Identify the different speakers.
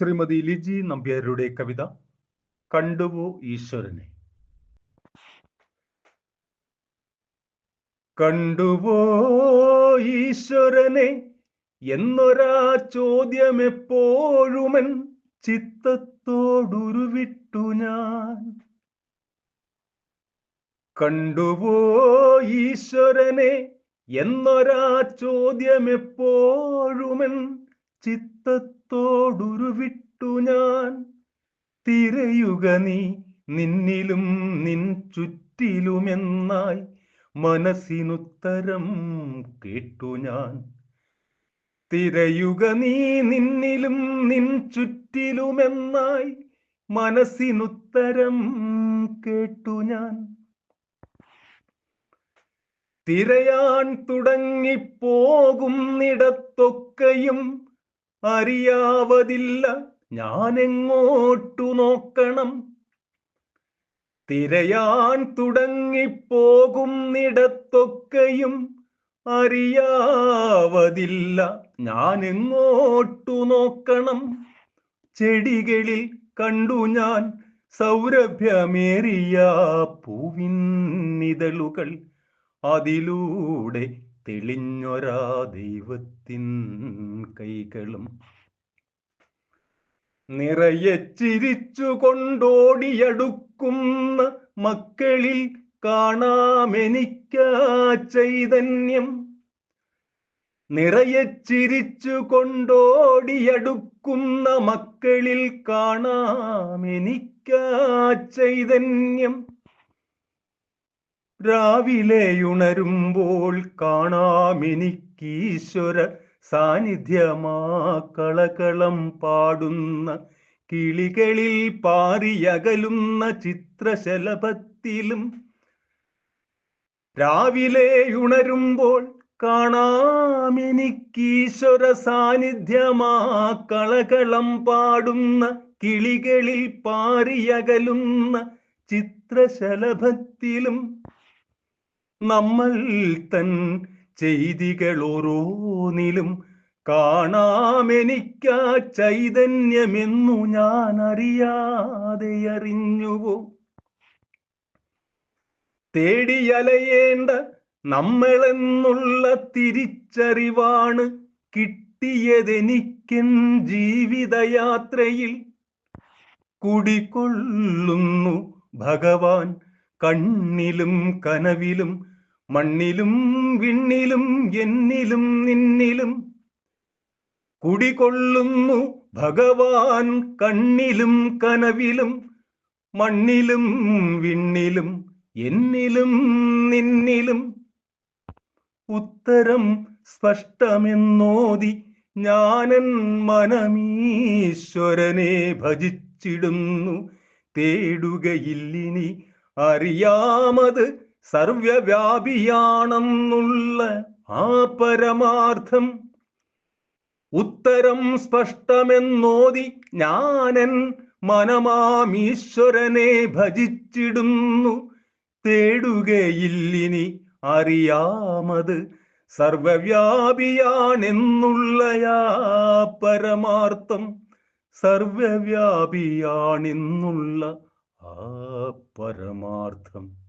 Speaker 1: ശ്രീമതി ലിജി നമ്പ്യാരുടെ കവിത കണ്ടുവോ ഈശ്വരനെ കണ്ടുവോ ഈശ്വരനെ എന്നൊരാ ചോദ്യം എപ്പോഴുമൻ ചിത്തത്തോടുരുവിട്ടു ഞാൻ. കണ്ടുവോ ഈശ്വരനെ എന്നൊരാ ചോദ്യം എപ്പോഴുമൻ ചിത്തത്തോടുരുവിട്ടു ഞാൻ. തിരയുക നീ നിന്നിലും നിൻ ചുറ്റിലുമെന്നായി മനസ്സിനുത്തരം കേട്ടു ഞാൻ. തിരയുക നീ നിന്നിലും നിൻ ചുറ്റിലുമെന്നായി മനസ്സിനുത്തരം കേട്ടു ഞാൻ. തിരയാൻ തുടങ്ങിപ്പോകുന്നിടത്തൊക്കെയും അറിയാവതില്ല. ഞാനെങ്ങോട്ടു നോക്കണം തിരയാൻ തുടങ്ങിപ്പോകുന്നിടത്തൊക്കെയും അറിയാവതില്ല. ഞാനെങ്ങോട്ടു നോക്കണം ചെടികളിൽ കണ്ടു ഞാൻ സൗരഭ്യമേറിയ പൂവിന്നിതളുകൾ അതിലൂടെ തെളിഞ്ഞൊരാ ദൈവത്തിൻ കൈകളും നിറയെ ചിരിച്ചു കൊണ്ടോടിയടുക്കുന്ന മക്കളിൽ കാണാമെനിക്കാ ചൈതന്യം നിറയെ ചിരിച്ചു കൊണ്ടോടിയടുക്കുന്ന മക്കളിൽ കാണാമെനിക്കാ ചൈതന്യം രാവിലെ ഉണരുമ്പോൾ കാണാമെനിക്കീശ്വര സാന്നിധ്യമാ കളകളം പാടുന്ന കിളികളിൽ പാറിയകലുന്ന ചിത്രശലഭത്തിലും രാവിലെ ഉണരുമ്പോൾ കാണാമെനിക്കീശ്വര സാന്നിധ്യമാ കളകളം പാടുന്ന കിളികളിൽ പാറിയകലുന്ന ചിത്രശലഭത്തിലും നമ്മൾ തൻ ചെയ്തികൾ ഓരോന്നിലും കാണാമെനിക്കാ ചൈതന്യമെന്നു ഞാൻ അറിയാതെ അറിഞ്ഞുവോ തേടിയലയേണ്ട നമ്മളെന്നുള്ള തിരിച്ചറിവാണ് കിട്ടിയതെനിക്കൻ ജീവിതയാത്രയിൽ. കുടികൊള്ളുന്നു ഭഗവാൻ കണ്ണിലും കനവിലും മണ്ണിലും വിണ്ണിലും എന്നിലും നിന്നിലും കുടികൊള്ളുന്നു ഭഗവാൻ കണ്ണിലും കനവിലും മണ്ണിലും വിണ്ണിലും എന്നിലും നിന്നിലും. ഉത്തരം സ്പഷ്ടമെന്നോതി ഞാനൻ മനമീശ്വരനെ ഭജിച്ചിടുന്നു. തേടുകയില്ലിനി അറിയാമത് സർവവ്യാപിയാണെന്നുള്ള ആ പരമാർത്ഥം. ഉത്തരം സ്പഷ്ടമെന്നോതി ഞാനൻ മനമാമീശ്വരനെ ഭജിച്ചിടുന്നു. തേടുകയില്ലിനി അറിയാമത് സർവവ്യാപിയാണെന്നുള്ളയാ പരമാർത്ഥം. സർവവ്യാപിയാണെന്നുള്ള ആ പരമാർത്ഥം.